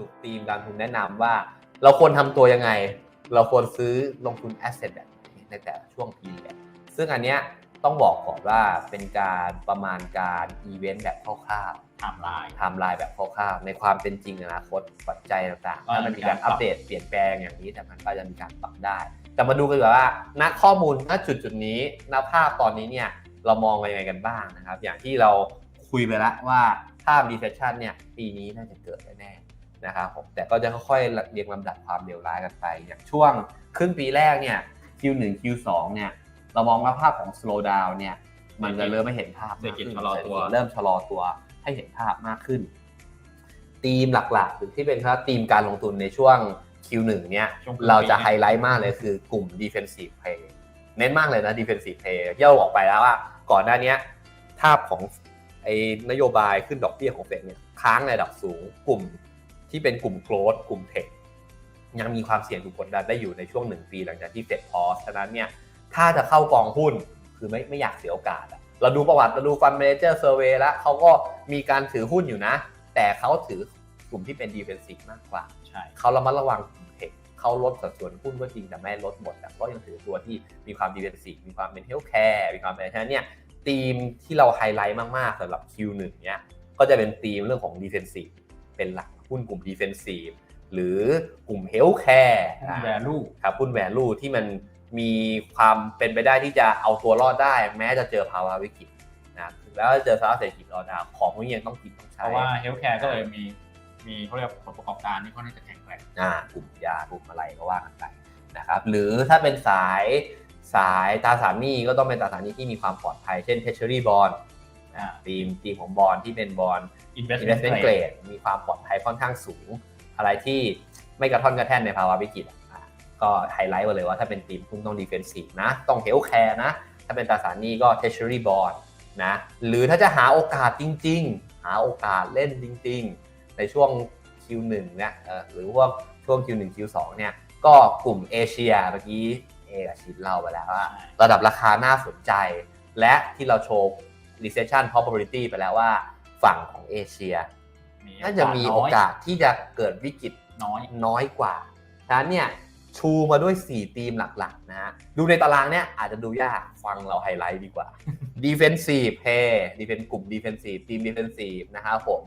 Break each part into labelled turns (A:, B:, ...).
A: รุปธีมการลงทุนแนะนำว่า เราควรทำตัวยังไง เราควรซื้อลงทุนแอสเซทแบบไหนในแต่ละช่วงปีเนี่ยซึ่งอันเนี้ยต้องบอกก่อนว่าเป็นการประมาณการอีเวนต์แบบคร่าวๆ
B: ไทม์ไลน์
A: ไทม์ไลน์แบบคร่าวๆในความเป็นจริงอนาคตปัจจัยต่างๆ
B: ก็
A: ถ้ามันมีการ
B: มีการปรั
A: อั
B: บ
A: ปเดตเปลี่ยนแปลงอย่างนี้แต่มันก็จะมีการปรับได้ แต่มาดูกันดีกว่าว่าณข้อมูลณจุดจุดๆนี้ณภาพตอนนี้เนี่ยเรามองกันยังไงกันบ้างนะครับ อย่างที่เราคุยไปแล้วว่าถ้า recession เนี่ยปีนี้น่าจะเกิดแน่ๆ นะครับผมแต่ก็จะค่อยๆเรียงลำดับความเลวร้ายกันไป อย่างช่วงครึ่งปีแรกเนี่ย Q1 Q2 เนี่ยเรามองว่าภาพของ slow down เนี่ยมันจะเริ่มไม่เห็นภาพ
B: เศรษฐ
A: มาก
B: กิจ
A: ขึ้น
B: ชะลอตัว
A: เศรษฐกิจเริ่มชะลอตัวให้เห็นภาพมากขึ้นธีมหลักๆหรือที่เป็นครับธีมการลงทุนในช่วง Q1 เนี่ย
B: ช่วงครึ่งปี
A: เราจะไฮไลท์มากเลยคือกลุ่ม defensive play เน้นมากเลยนะ defensive play ที่เราบอกไปแล้วว่าก่อนหน้าเนี้ยภาพของไอ้นโยบายขึ้นดอกเบี้ยของเฟดเนี่ยค้างในระดับสูงกลุ่ม ที่เป็นกลุ่มโกลดกลุ่มเทคยังมีความเสี่ยงถูกกดดันได้อยู่ในช่วงหนึ่งปีหลังจากที่เฟดพอสฉะนั้นเนี่ยถ้าจะเข้ากองหุ้นคือไม่ไม่อยากเสียโอกาสอะเราดูประวัติเราดูฟันเมเจอร์เซอร์เวยแล้วเขาก็มีการถือหุ้นอยู่นะ แต่เขาถือกลุ่มที่เป็น defensive มากกว่า
B: ใช่
A: เขาระมัดระวังกลุ่มเทคเขาลดสัดส่วนหุ้นก็จริงแต่ไม่ลดหมดแต่ก็ยังถือตัวที่มีความดีเฟนซีฟมีความเป็นเฮลท์แคร์มีความเป็นฉะนั้นเนี่ยธีมที่เราไฮไลท์มากๆสำหรับ Q1 เนี่ยก็จะเป็นธีมเรื่องของดีเฟนซีฟเป็นหลัก หุ้นกลุ่มดีเฟนซีฟหรือกลุ่มเฮลท์แคร์
B: แวลู
A: ครับหุ้นแวลูที่มันมีความเป็นไปได้ที่จะเอาตัวรอดได้ แม้จะเจอภาวะวิกฤตนะแล้วเจอสภาวะเศรษฐกิจรอดาวของพวกนี้ยังต้องกินต้อง
B: เพ
A: ใช้
B: ราะว่าเฮลท์แคร์ก็เลยมีมีเขาเรียกผลประกอบการที่ค่อนข้างจะแข็งแกร่ง
A: อ่ากลุ่มยากลุ่มอะไรก็ว่ากันไปนะครับหรือถ้าเป็นสายสายตราสารหนี้ก็ต้องเป็นตราสารหนี้ที่มีความปลอดภัยเช่น Treasury Bond
B: อ่า
A: ทีมทีมของบอลที่เป็นบอล
B: investment
A: investment
B: grade
A: grade มีความปลอดภัยค่อนข้างสูง อะไรที่ไม่กระท่อนกระแท่นในภาวะวิกฤตอะอะก็ไฮไลท์มาเลยว่าถ้าเป็นทีมคุณต้อง defensive นะ ต้อง healthcare นะ ถ้าเป็นตราสารหนี้ก็ Treasury Bond นะ หรือถ้าจะหาโอกาสจริง ๆ หาโอกาสเล่นจริง ๆ ในช่วง Q1 เนี่ยเอ่อหรือว่าช่วง Q1 Q2 เนี่ยก็กลุ่มเอเชียเมื่อกี้เอกับชิดเล่าไปแล้วว่าระดับราคาน่าสนใจ และที่เราโชว์ recession probability ไปแล้วว่าฝั่งของเอเชียน่าจะมีโอกาสที่จะเกิดวิกฤต
B: น้อย
A: น้อยกว่าฉะนั้นเนี่ยชูมาด้วย 4 ทีมหลักๆนะฮะดูในตารางเนี่ยอาจจะดูยากฟังเราไฮไลท์ดีกว่า defensive play defense กลุ่ม defensive ทีม defensive นะครับผม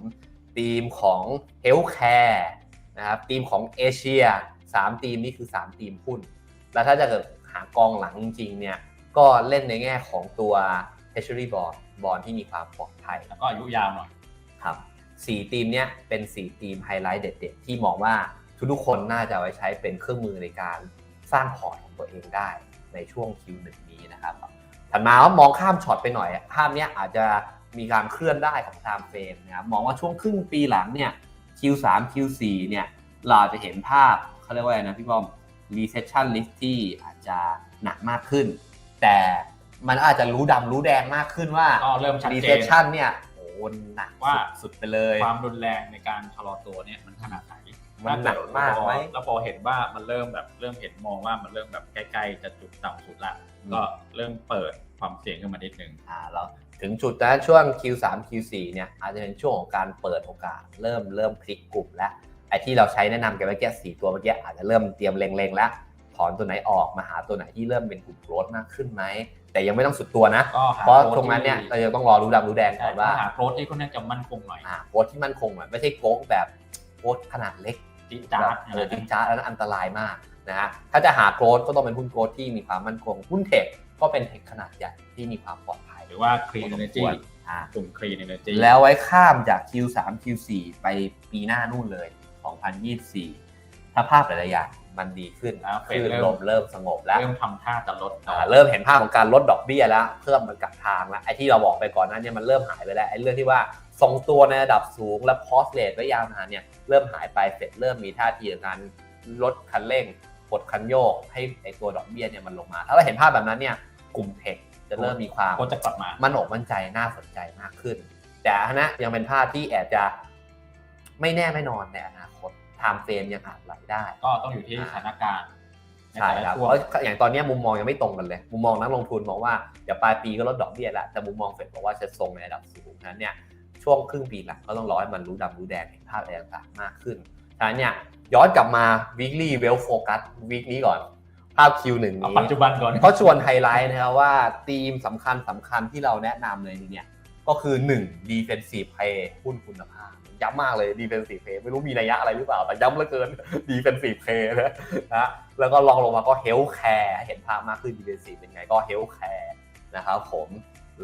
A: ทีมของ healthcare นะครับทีมของเอเชีย3ทีมนี่คือ 3 ทีมหุ้น แล้วถ้าจะเกิดหากองหลังจริงๆเนี่ยก็เล่นในแง่ของตัว treasury bond บอลที่มีความปลอดภัย
B: แล้วก็อายุยาวหน่อย
A: ครับสี่ทีมเนี้ยเป็นสี่ทีมไฮไลท์เด็ดๆ ที่มองว่าทุกๆคนน่าจะเอาไว้ใช้เป็นเครื่องมือในการสร้างพอร์ตของตัวเองได้ในช่วง Q1 นี้นะครับถัดมาว่ามองข้ามช็อตไปหน่อยภาพเนี้ยอาจจะมีการเคลื่อนได้ของ time frame นะครับมองว่าช่วงครึ่งปีหลังเนี่ย Q3 Q4 เนี่ยเราอาจจะเห็นภาพเขาเรียกว่าอะไรนะพี่ป้อม recession risk ที่อาจจะหนักมากขึ้น แต่ มันอาจจะรู้ดำรู้แดงมากขึ้นว่า
B: ก็เริ่มชัดเจน
A: recession เนี่ยโอ้โหหนัก
B: ว่า
A: สุดๆไปเลย
B: ความรุนแรงในการชะลอตัวเนี่ยมันขนาดไหน
A: มันหนักมากไหม
B: แล้วพอเห็นว่ามันเริ่มแบบเริ่มเห็นมองว่ามันเริ่มแบบใกล้ๆจะจุดต่ำสุดละก็เริ่มเปิดความเสี่ยงขึ้นมานิดนึง
A: อ่าแล้วถึงจุดนั้นช่วง Q3 Q4 เนี่ยอาจจะเป็นช่วงของการเปิดโอกาส เริ่มเริ่มพลิกกลุ่มแล้วไอ้ที่เราใช้แนะนำกันเมื่อกี้สี่ตัวเมื่อกี้อาจจะเริ่มเตรียมเล็งๆแล้ว ถอนตัวไหนออกมาหาตัวไหนที่เริ่มเป็นกลุ่มโกรธมากขึ้นไหม แต่ยังไม่ต้องสุดตัวนะ
B: ก็หา
A: เพราะ
B: โค้ด
A: ตรงนั้นเนี่ย
B: ที่
A: เรายังต้องรอรู้ดำรู้แดง
B: ใช่
A: ก่อนว่า
B: หาโค้ดที่ค่อนข้างจะมั่นคงหน่อย
A: อ่าโกรธที่มั่นคงหน่อยไม่ใช่โกรธแบบโกรธขนาดเล็ก
B: จิ๊ดจ๊าด
A: เออจริงจ้าแล้วนั้นอันตรายมากนะฮะถ้าจะหาโกรดก็ต้องเป็นหุ้นโกรดที่มีความมั่นคงหุ้นเทคก็เป็นเทคขนาดใหญ่ที่มีความปลอดภัย
B: หรือว่า clean
A: พอสม
B: energy
A: ควรอ่าก
B: ลุ่ม clean energy
A: แล้วไว้ข้ามจาก Q3 Q4 ไปปีหน้านู่นเลย 2024 ถ้าภาพหลายๆอย่าง มันดีขึ้น
B: อ่า
A: คลื่น
B: เฟดเริ่ม
A: ลมเริ่มสงบแล้ว
B: เริ่มทำท่าจะลด
A: อ่าเริ่มเห็นภาพของการลดดอกเบี้ยแล้วเพิ่มมันกลับทางแล้วไอ้ที่เราบอกไปก่อนหนั้นเนี่ยมันเริ่มหายไปแล้วไอ้เรื่องที่ว่าทรงตัวในระดับสูงและพอสเลทไว้ยาวนานเนี่ยเริ่มหายไปเสร็จเริ่มมีท่าทีในการลดคันเร่งกดคันโยกให้ไอ้ตัวดอกเบี้ยเนี่ยมันลงมา ถ้าเราเห็นภาพแบบนั้นเนี่ยกลุ่มเทคจะเริ่มมีความ
B: ก็จะกลับมา
A: มั่นอกมั่นใจน่าสนใจมากขึ้น แต่อันนะยังเป็นภาพที่แอบจะไม่แน่ไม่นอนในอนาคตไทม์เฟรมยังอาจไหลได้
B: ก็ต้องอยู่ที่สถานการณ์ใน
A: ใช่
B: แต่
A: ค
B: ละ
A: รับ
B: ช่วง
A: เพราะอย่างตอนเนี้ยมุมมองยังไม่ตรงกันเลย มุมมองนักลงทุนบอกว่าเดี๋ยวปลายปีก็ลดดอกเบี้ยแล้วแต่มุมมองเฟดบอกว่าจะทรงในระดับสูงนั้นเนี่ยช่วงครึ่งปีหลังก็ต้องรอให้มันรู้ดำรู้แดงเห็นภาพอะไรต่างๆมากขึ้นฉะฉะนั้นเนี่ยย้อนกลับมา weekly well focus วีคนี้ก่อน ภาพ Q1
B: เอา
A: นี้
B: ปัจจุบันก่อน
A: เขาชวนไฮไลท์นะครับว่าธีมสำคัญสำคัญที่เราแนะนำเลยเนี่ยก็คือ 1 defensive play หุ้นคุณภาพ ย้ำมากเลย defensive play ไม่รู้มีนัยยะอะไรหรือเปล่า แต่ย้ำเหลือเกิน defensive play นะนะแล้วก็ลองลงมาก็ health care เห็นภาพมากขึ้น defensive เป็นไงก็ health care นะครับผม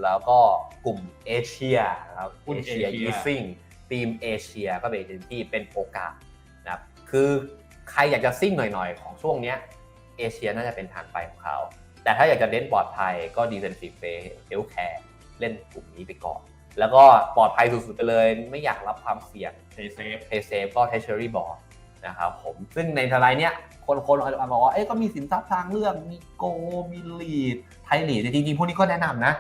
A: แล้วก็กลุ่มเอเชียนะครับ
B: หุ้น
A: เอเชีย
B: Asia
A: อีซิ่งทีมเอเชียก็เป็นทีมที่เป็นโอกาสนะครับคือใครอยากจะซิ่งหน่อยๆ ของช่วงเนี้ยเอเชียน่าจะเป็นทางไปของเขา แต่ถ้าอยากจะเน้นปลอดภัยก็ defensive play health care เล่นกลุ่มนี้ไปก่อน แล้วก็ปลอดภัยสุดๆไปเลย ไม่อยากรับความเสี่ยง
B: เซเซฟ
A: pay safe ก็ treasury board นะครับผมซึ่งในทลายเนี้ยคนคนอาจจะบอกว่าเอ้ยก็มีสินทรัพย์ทางเลือกมีโกมีลีดไทยลีดจริงๆ พวกนี้ก็แนะนำนะ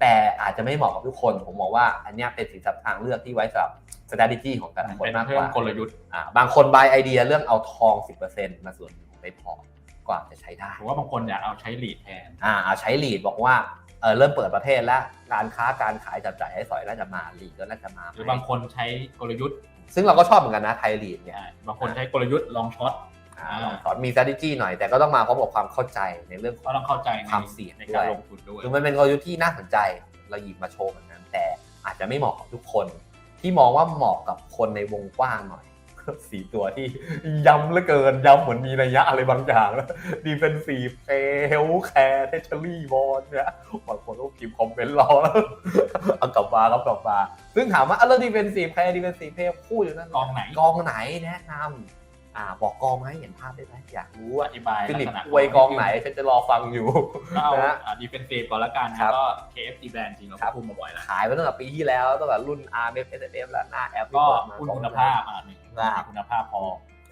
A: แต่อาจจะไม่เหมาะกับทุกคน ผมมองว่าอันเนี้ยเป็นสินทรัพย์ทางเลือกที่ไว้สำหรับ strategy ของแต่ละคน
B: เป็น
A: มาก
B: เพิ่
A: ก
B: ม
A: ว่า
B: กลยุทธ์
A: อ่าบางคน buy ไอเดียเรื่องเอาทอง 10%มาส่วนหนึ่งของในพอร์ตก็อาจจะใช้ได้
B: ผมว่าบางคนอยากเอาใช้ลีดแทน
A: อ่าเอาใช้ลีดบอกว่า เออเริ่มเปิดประเทศแล้วการค้าการขายจับจ่ายให้สอยน่าจะมาลีดก็น่าจะมา
B: หรือบางคนใช้กลยุทธ์
A: ซึ่งเราก็ชอบเหมือนกันนะไทยลีดเนี่ย
B: อ่าบางคนใช้กลยุทธ์ลองช็อต
A: อ่า
B: อ่า
A: ลองสอนมี strategy หน่อยแต่ก็ต้องมาพร้อมกับความเข้าใจในเรื่องข
B: ก็
A: อง
B: ต้องเข้าใจใน
A: ความเสี่ยง
B: ใน
A: ด้
B: การ
A: วย
B: ลงทุนด้วย
A: คือมันเป็นกลยุทธ์ที่น่าสนใจเราหยิบมาโชว์เหมือนกันแต่อาจจะไม่เหมาะกับทุกคน ที่มองว่าเหมาะกับคนในวงกว้างหน่อย สี่ตัวที่ย้ำเหลือเกิน ย้ำเหมือนมีนัยยะอะไรบางอย่างแล้ว defensive play health care treasury bond เนี่ยบางคนก็พิมพ์คอมเมนต์รอแล้วเอากลับมาครับกลับมา ซึ่งถามว่าอะแล้ว defensive play defensive play พูดอยู่นั่น
B: กองไหน
A: กองไหนแนะนำ อ่าบอกกองมาให้เห็นภาพได้ไหมอยากรู้
B: อ
A: อะ
B: ธิบาย
A: ฟิลิป
B: ลัษณะ
A: อวยกองไหนฉันจะรอฟังอยู่
B: ก็เอา
A: นะ
B: ดีเฟนซีฟก่อนละกันนะครับก็ KFC แบรนด์จริงเรา
A: ครั
B: ก็
A: บ
B: พูดมาบ่อยแล้ว
A: ขายมาตั้งแต่ปีที่แล้วตั้งแต่รุ่น R M S F แล้วหน้าแอป
B: ก็
A: ที่เปิดมา
B: หุ้นคุณภาพอะหนึ่ง
A: ครับ
B: มีคุณภาพพอ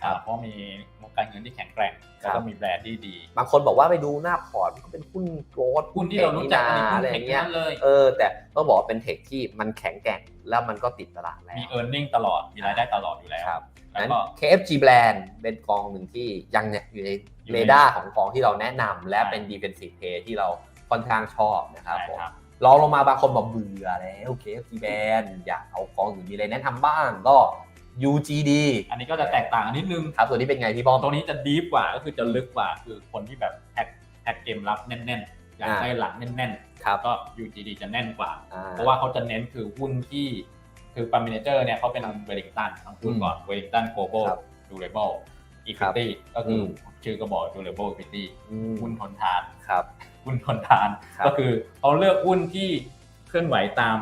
A: ครับ
B: อ่าเพราะมีงบการเงินที่แข็งแกร่ง
A: ครับ
B: แล้วก็มีแบรนด์ที่ดี
A: บางคนบอกว่าไปดูหน้าพอร์ตมันก็เป็นหุ้นโกลด
B: หุ้นที่เรารู้จักอันนี้หุ้น
A: อะไรอ
B: เทค
A: ย่างเงี้ย
B: นั้นเลย
A: เออแต่ต้องบอกว่าเป็นเทคที่มันแข็งแกร่งแล้วมันก็ติดตลาดแล้ว
B: มี e a r n i n g ตลอดมีรายได้ตลอดอยู่แล้ว
A: ครับ
B: แล้ว
A: นั้น
B: ก็
A: KFG Brand เป็นกองหนึ่งที่ยังเนี่ยอยู่ใน
B: อยู่ใน
A: เรดาร์ของกองที่เราแนะนำและ
B: ใช่
A: เป็น defensive play ที่เราค่อนข้างชอบนะครับ
B: ใช่
A: ผม
B: ครับ
A: ลองลงมาบางคนบอกเบื่อแล้ว KFG Brand อยากเอากองอื่นมีอะไรแนะนำบ้างก็ UGD
B: อันนี้ก็จะแตกต่างกันนิดนึง
A: ครับตัวนี้เป็นไงพี่บอม
B: ตัวนี้จะดีฟกว่าก็คือจะลึกกว่า คือคนที่แบบแพ็คแพ็คเกมรับแน่นๆ อยาก
A: อ่า
B: ได้หลังแน่น
A: ครับ
B: ๆก็ UGD จะแน่นกว่า
A: อ่
B: เพราะว่าเขาจะเน้นคือหุ้นที่คือปัมมิเนเจอร์เนี่ยเขาเป็นเวลิงตันต้องพูดก่อนเวลิงตันโกลบอล
A: ครับ
B: ดูเรเบิลอีควิตี้ก็คืออ
A: ม
B: ชื่อก็บอกดูเรเบิลอีควิตี้
A: อืม
B: หุ้นทนทาน
A: ครับ
B: หุ้นทนทาน
A: ครับ
B: ก็คือเขาเลือกหุ้นที่เคลื่อนไหวตาม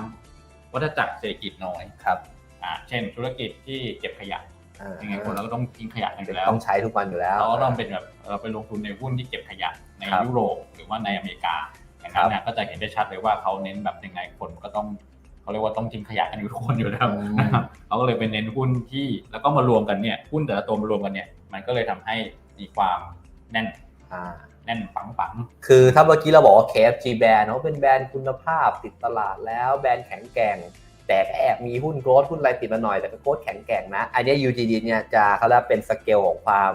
B: วัฏจักรเศรษฐกิจน้อย
A: ครับ
B: อ่าเช่นธุรกิจที่เก็บขยะ
A: อ่า
B: ยังไงคนเราก็ต้องทิ้งขยะกันอยู่แล้ว
A: ต้องใช้ทุกวันอยู่แล้ว
B: เราก็ต้องเป็นแบบเราไปลงทุนในหุ้นที่เก็บขยะใน
A: ครับ
B: ยุโรปหรือว่าในอเมริกาอย่าง
A: ครั
B: นั้น
A: บ
B: เนี่ยก็จะเห็นได้ชัดเลยว่าเขาเน้นแบบยังไงคนก็ต้องเขาเรียกว่าต้องทิ้งขยะกันอยู่ทุกคนอยู่แล้ว
A: อืม
B: นะครับเขาก็เลยเป็นเน้นหุ้นที่แล้วก็มารวมกันเนี่ยหุ้นแต่ละตัวมารวมกันเนี่ย มันก็เลยทำให้มีความแน่น
A: อ่า
B: แน่นปังปัง
A: คือถ้าเมื่อกี้เราบอกว่า KFG แบรนด์เขาเป็นแบรนด์คุณภาพติดตลาดแล้วแบรนด์แข็งแกร่ง แต่ก็แอบมีหุ้นโกรดหุ้นอะไรติดมาหน่อยแต่ก็โกรดแข็งแกร่งนะ อันเนี้ย UGD เนี่ยจะเขาเรียกเป็นสเกลของความ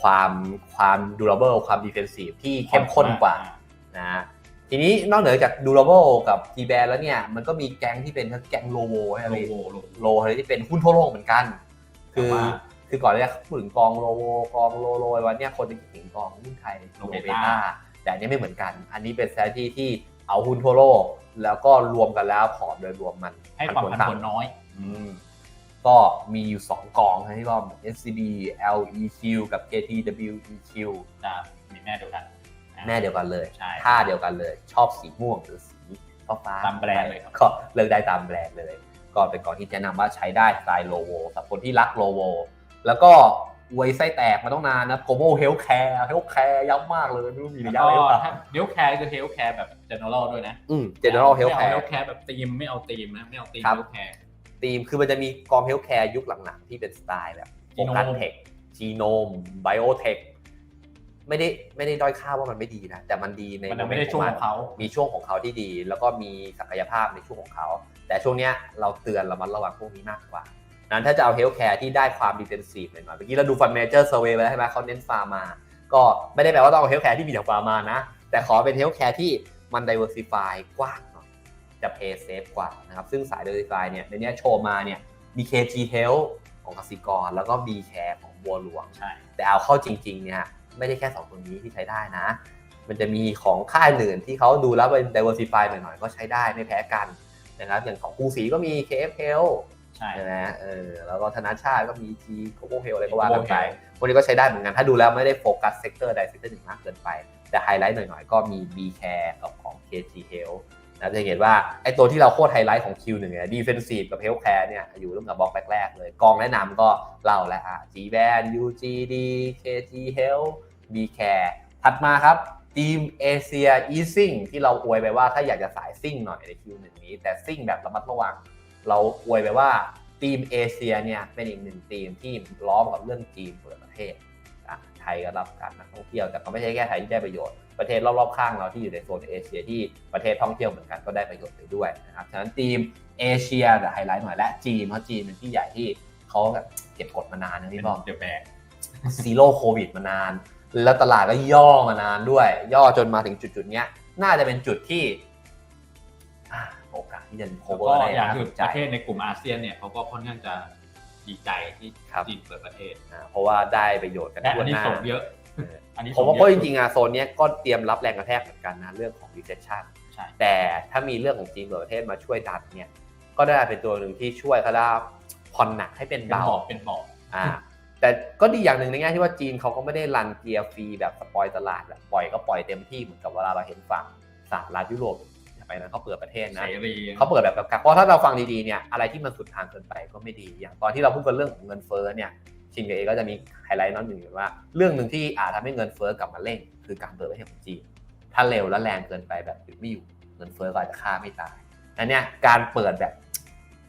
A: ความความ durable ความ defensive ที่เข้มข้นกว่านะทีนี้นอกเหนือจาก durable กับ G band แล้วเนี่ยมันก็มีแก๊งที่เป็นทั้งแก๊งโลโวใช่ไหม
B: โลโวโล
A: โลอะไรที่เป็นหุ้นทั่วโลกเหมือนกัน คือ
B: แต่ว่า
A: คือก่อนเนี่ยพูดถึงกองโลโวกองโลโลวันเนี่ยคนจะคิดถึงกองหุ้นไทย
B: โล
A: โล
B: เบ
A: เบ
B: ต้า
A: ต้าแต่อันนี้ไม่เหมือนกัน อันนี้เป็น strategy ที่ เอาหุ้นทั่วโลก แล้วก็รวมกันแล้วพอร์ตโดยรวมมัน
B: ให้ความผันผวน
A: ต่ำ
B: น้อย
A: อืมก็มีอยู่ 2 กองนะที่รอบ SCB LEQ กับ KTWEQ
B: จะมีแม่เดียวกัน
A: แม่เดียวกันเลย
B: ใช่
A: ท่าเดียวกันเลย ชอบสีม่วงหรือสีฟ้าฟ้า
B: ตามแบรนด์เลยครับ
A: ก็เลือกได้ตามแบรนด์เลย ก็เป็นกองที่แนะนำว่าใช้ได้สไตล์โลโวสำหรับคนที่รักโลโวแล้วก็ อวยไส้แตกมาต้องนานนะ global health care health care ย้ำมากเลยไม่รู้มีระ
B: แล้
A: ยะ
B: ว
A: อะไรหรือ
B: ก็
A: เปล่า
B: ถ้าเฮลแคร์คือเฮลแคร์แบบ general ด้วยนะ
A: อืม general health
B: ไม่
A: care
B: เอา health care แบบทีมไม่เอาทีมนะไม่เอาทีม
A: ครับ
B: เฮลแคร์
A: ทีมคือมันจะมีกอง health care ยุคหลังๆ ที่เป็นสไตล์แบบโฟ
B: Genome
A: กัสเทคจีโนมไบโอเทคไม่ได้ไม่ได้ด้อยค่าว่ามันไม่ดีนะ แต่มันดีใน
B: มันยังไม่ได้ช่วงของเขา
A: มีช่วงของเขาที่ดี แล้วก็มีศักยภาพในช่วงของเขา แต่ช่วงเนี้ยเราเตือนระมัดระวังพวกนี้มากกว่า นั้นถ้าจะเอาเฮลท์แคร์ที่ได้ความดิเฟนซีฟหน่อยๆเมื่อกี้เราดูฟันเมเจอร์เซอร์เวย์ไปแล้วใช่ไหมเขาเน้นฟาร์มา ก็ไม่ได้แปลว่าต้องเอาเฮลท์แคร์ที่มีแต่ฟาร์มานะ แต่ขอเป็นเฮลท์แคร์ที่มันดิเวอร์ซิฟายกว้างหน่อยจะเพย์เซฟกว่านะครับซึ่งสายดิเวอร์ซิฟายเนี่ยในเนี้ยโชว์มาเนี่ยมี KG Health ของกสิกร แล้วก็ B Care ของบัวหลวง
B: ใช่
A: แต่เอาเข้าจริงๆเนี่ยไม่ได้แค่สองตัวนี้ที่ใช้ได้นะ มันจะมีของค่ายอื่นที่เขาดูแล้วเป็น diversify หน่อยๆก็ใช้ได้ไม่แพ้กันนะครับอย่างของกรุงศรีก็มี KF Health
B: ใช่
A: ใช่ไหมเออแล้วก็ธนาชาติก็มี T Global Health อะไรก็ว่ากันไป
B: Global Health
A: พวกนี้ก็ใช้ได้เหมือนกัน ถ้าดูแล้วไม่ได้โฟกัสเซกเตอร์ใดเซกเตอร์หนึ่งมากเกินไป แต่ไฮไลท์หน่อยๆ ก็มี B Care กับของ KT Health นะจะเห็นว่าไอ้ตัวที่เราโคตรไฮไลท์ของ Q1 เนี่ย Defensive กับ Healthcare เนี่ยอยู่ตั้งแต่บล็อกแรกๆเลย กองแนะนำก็เล่าแล้วอะ G Band UGD KT Health B Care ถัดมาครับทีมเอเชีย Easing ที่เราอวยไปว่าถ้าอยากจะสายซิ่งหน่อยใน Q1 นี้ แต่ซิ่งแบบระมัดระวัง เราอวยไปว่าทีมเอเชียเนี่ยเป็นอีกหนึ่งทีมที่ล้อมกับเรื่องจีนเปิดประเทศอะไทยก็รับการนักท่องเที่ยวแต่ก็ไม่ใช่แค่ไทยที่ได้ประโยชน์ประเทศรอบๆข้างเราที่อยู่ในโซนเอเชียที่ประเทศท่องเที่ยวเหมือนกันก็ได้ประโยชน์ไปด้วยนะครับฉะนั้นทีมเอเชียแต่ไฮไลท์หน่อยและจีนเพราะจีนเป็นที่ใหญ่ที่เขาแบบเก็บกดมานานนะ
B: เป็
A: พี่
B: น
A: บอม
B: เดอะแบก
A: ซีโร่โควิดมานาน แล้วตลาดก็ย่อมานานด้วย ย่อจนมาถึงจุดๆเนี้ยน่าจะเป็นจุดที่อ่าโอกาส ที่จะโค
B: แล้ว
A: เวอ
B: ก็
A: ร์ได้
B: อย่าง
A: น่า
B: คื
A: ส
B: อน
A: ใจ
B: ประเทศในกลุ่มอาเซียนเนี่ยเขาก็ค่อนข้างจะดีใจที่
A: ครับ
B: จีนเปิดประเทศ
A: อ่าเพราะว่าได้ประโยชน์กัน
B: และ
A: ทั่
B: อั
A: วน
B: นี้
A: หน้า
B: ส่งเยอะ
A: เออ
B: อันนี้
A: ผมว่า
B: ส่
A: ก็
B: เย
A: จ
B: อะ
A: ริงๆอะโซนเนี้ยก็เตรียมรับแรงกระแทกเหมือนกันนะเรื่องของ recession
B: ใช่
A: แต่ถ้ามีเรื่องของจีนเปิดประเทศมาช่วยดันเนี่ยก็ได้เป็นตัวหนึ่งที่ช่วยเขาได้ผ่อนหนักให้เป็น
B: เป็น
A: เบา
B: บอกเป็นบอก
A: อ่าแต่ก็ดีอย่างหนึ่งในแง่ที่ว่าจีนเขาก็ไม่ได้รันเกียร์ฟรีแบบสปอยตลาดแบบปล่อยก็ปล่อยเต็มที่เหมือนกับเวลาเราเห็นฝั่งสหรัฐยุโรป ไปนั้นเขาเปิดประเทศนะ
B: เสรี
A: เขาเปิดแบบกักๆเพราะถ้าเราฟังดีๆเนี่ยอะไรที่มันสุดทางเกินไปก็ไม่ดี อย่างตอนที่เราพูดกันเรื่องของเงินเฟ้อเนี่ยชินกับเอก็จะมีไฮไลท์น้อยหนึ่งอยู่ว่า เรื่องหนึ่งที่อาจทำให้เงินเฟ้อกลับมาเร่ง คือการเปิดประเทศของจีนถ้าเร็วและแรงเกินไปแบบหยุดไม่อยู่เงินเฟ้อก็อาจจะฆ่าไม่ตายอันเนี้ยการเปิดแบบ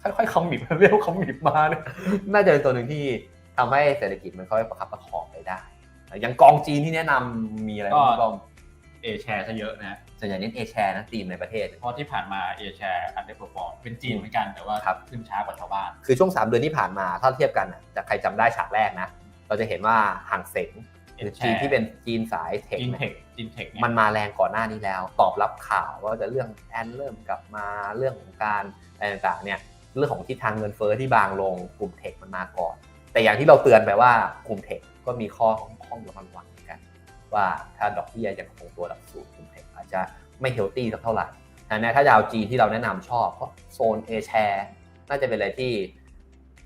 A: ค่อยๆคอมมิบเร็วคอมมิบมาเนี่ยน่าจะเป็นตัวหนึ่งที่ทำให้เศรษฐกิจมันค่อยประคับประคองไปได้อย่างกองจีนที่แนะนำมีอะไรบ้างพี่บอม
B: เอแชร์ซะเยอะนะ
A: ส่วนใหญ่เน้นเอแชร์นะทีมในประเทศ
B: เพราะที่ผ่านมาเอแชร์อันเดอร์เพอร์ฟอร์มเป็นจีนเหมือนกันแต่ว่า
A: ครับ
B: ขึ้นช้ากว่าชาวบ้าน
A: คือช่วง 3 เดือนที่ผ่านมาถ้าเทียบกันน่ะจากใครจำได้ฉากแรกนะ เราจะเห็นว่าห่างเสงหรือจีน
B: Share
A: ที่เป็นจีนสายเทค
B: จีน
A: เนี่ย
B: เทคจีนเทคเย
A: มันมาแรงก่อนหน้านี้แล้ว ตอบรับข่าวว่าจะเรื่องแอนเริ่มกลับมาเรื่องของการอะไรต่างๆเนี่ยเรื่องของทิศทางเงินเฟ้อที่บางลงกลุ่มเทคมันมาก่อน แต่อย่างที่เราเตือนไปว่ากลุ่มเทคก็มีข้อข้องระมัดระวังเหมือนกัน ว่าถ้าดอกเบี้ยยังคงตัวหลักสูตรกลุ่มเทค อาจจะไม่เฮลตี้สักเท่าไหร่ดังนั้นถ้าจะเอาจีนที่เราแนะนำชอบเพราะโซนเอแชร์น่าจะเป็นอะไรที่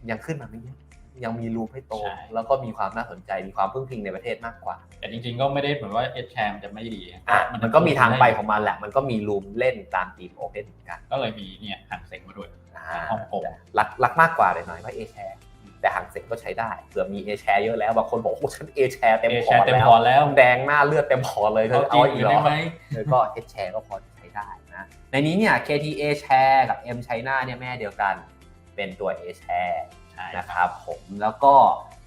A: ยังขึ้นมาไม่เยอะยังมีรูปให้โต
B: ใช่
A: แล้วก็มีความน่าสนใจมีความพึ่งพิงในประเทศมากกว่า
B: แต่จริงๆก็ไม่ได้เหมือนว่าเอแชร์มันจะไม่ดี
A: อะมันก็มีทางไปของมันแหละ มันก็มีรูมเล่นตามทีมโอเพนเหมือนกัน
B: ก็เลยมีเนี่ยหันเซ็งมาด้วย
A: อ่า
B: ฮ่องกง
A: รักรักมากกว่าเลยหน่อยเพราะเอแชร์ แต่ห่างเซ็งก็ใช้ได้เผื่อมีเอแชร์เยอะแล้วบางคนบอกโอ้ฉันเอแชร์เต็ม
B: เอ
A: พ
B: แช
A: อ
B: ร์เต็ม
A: แล้
B: พ
A: ว
B: อแล้ว
A: แดงหน้าเลือดเต็มพอเลยเธ
B: เอา
A: อ
B: จี
A: เอา
B: น
A: อี
B: อื่
A: ก
B: น
A: เหร
B: ได้
A: อ
B: ไหม
A: เออก็เอแชร์ก็พอจะใช้ได้นะในนี้เนี่ย KTA Share กับ M China เนี่ยแม่เดียวกันเป็นตัว A Share
B: ใช่
A: นะครับผมแล้วก็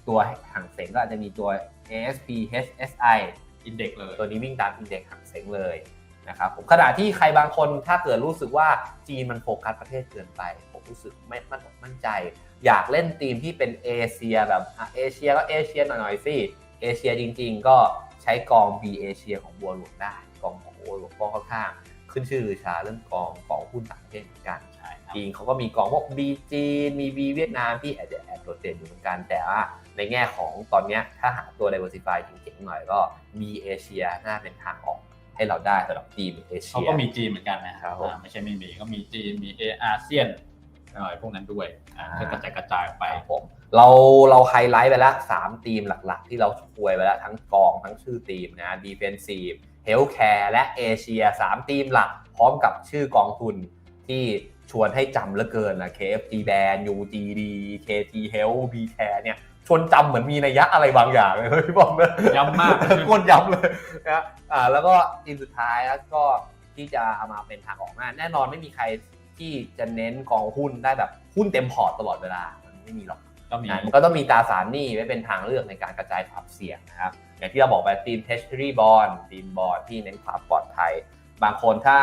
A: ตัวห่างเซ็งก็อาจจะมีตัว ASP HSI
B: อินเด็กเลย
A: ตัวนี้วิ่งตามอินเด็กซ์ห่างเซ็งเลยนะครับผมขณะที่ใครบางคนถ้าเกิดรู้สึกว่าจีนมันโฟกัสประเทศเกินไป ผมรู้สึกไม่มั่นอกมั่นใจ อยากเล่นทีมที่เป็นเอเชียแบบอะเอเชียก็เอเชียหน่อยๆสิเอเชียจริง ๆ ก็ใช้กอง B เอเชียของบัวหลวงได้กองของบัวหลวงก็ค่อนข้างขึ้นชื่อลือชาเรื่องกองกองหุ้นต่างประเทศเหมือนกัน
B: ใช่ครับ
A: จีนเขาก็มีกองพวก B จีนมี B เวียดนามที่อาจจะแอบโดดเด่นอยู่เหมือนกัน แต่ว่าในแง่ของตอนเนี้ยถ้าหาตัว diversify เจ๋งๆหน่อยก็ B เอเชียน่าเป็นทางออกให้เราได้สำหรับทีมเอเชี
B: เขา
A: ย
B: ก็มีจีนเหมือนกันนะครับ
A: ผม
B: อ่าไม่ใช่ไม่มีก็มีจีนมีเออาเซียนอะไร พวกนั้นด้วยอ่า
A: อ่า
B: ก็กระจายกระจายออกไป
A: ครับผมเราเราไฮไลท์ไปแล้ว3ทีมหลักๆ ที่เราช่วยไปแล้วทั้งกองทั้งชื่อทีมนะ Defensive Healthcare และเอเชีย3ทีมหลัก พร้อมกับชื่อกองทุนที่ชวนให้จำเหลือเกินนะ KFG Band UGD KT Health B Care เนี่ยชวนจำเหมือนมีนัยยะอะไรบางอย่างเลยเฮ้ยพี่บอมนะ
B: ย้ำมาก
A: โคนย้ำเลยนะอ่าแล้วก็ทีมสุดท้ายแล้วก็ที่จะเอามาเป็นทางออกหน้าแน่นอนไม่มีใคร ที่จะเน้นกองหุ้นได้แบบหุ้นเต็มพอร์ตตลอดเวลา มันไม่มีหรอก
B: ก็มี
A: นะมันก็ต้องมีตราสารหนี้ไว้เป็นทางเลือกในการกระจายความเสี่ยงนะครับ อย่างที่เราบอกไปทีม treasury bond ทีมบอลที่เน้นความปลอดภัย บางคนถ้า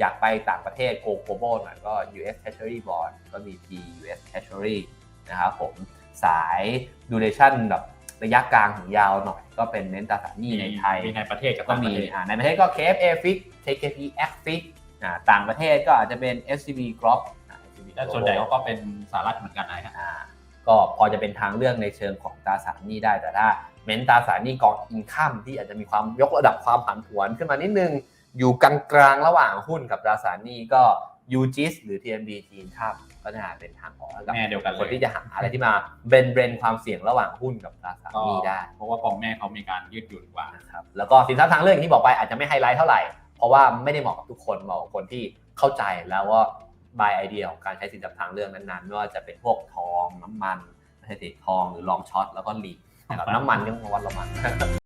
A: อยากไปต่างประเทศ go global หน่อยก็ US treasury bond ก็มี T US treasury นะครับผมสาย duration แบบระยะกลางถึงยาวหน่อยก็เป็นเน้นตราสารหนี้ในไทย
B: มีในประเทศกับ
A: ก็
B: ต่างป
A: มี
B: ระเทศ
A: อ่าในประเทศก็ KFA Fix KKP X Fix อ่า ต่างประเทศก็อาจจะเป็น SCB Crop อ่า SCB
B: และส่วนใหญ่เขาก็เป็นสหรัฐเหมือนกันนะฮะ
A: อ่าก็ก็พอจะเป็นทางเลือกในเชิงของตราสารหนี้ได้แต่ถ้าเม้นตราสารหนี้กองอินคัมที่อาจจะมีความยกระดับความผันผวนขึ้นมานิดนึง อยู่กลางๆระหว่างหุ้นกับตราสารหนี้ก็ UGIS หรือ TMB ทีนคัมก็น่าเป็นทางออกแล้วกับ
B: แม่เดียวกันเลย
A: คนที่จะหาอะไรที่มาเบนเบรนความเสี่ยงระหว่างหุ้นกับตราสาร
B: ก็
A: หนี้ได้
B: เพราะว่ากองแม่เขามีการยืดหยุ่นกว่า
A: นะครับแล้วก็สินทรัพย์ทางเลือกอย่างที่บอกไปอาจจะไม่ไฮไลท์เท่าไหร่ เพราะว่าไม่ได้เหมาะกับทุกคนเหมาะกับคนที่เข้าใจแล้วว่าบายไอเดียของการใช้สินทรัพย์ทางเรื่องนั้นๆไม่ว่าจะเป็นพวกทองน้ำมันไม่ใช่สิทองหรือลองช็อตแล้วก็หลีกนะครับน้ำมันยังวัดละมัน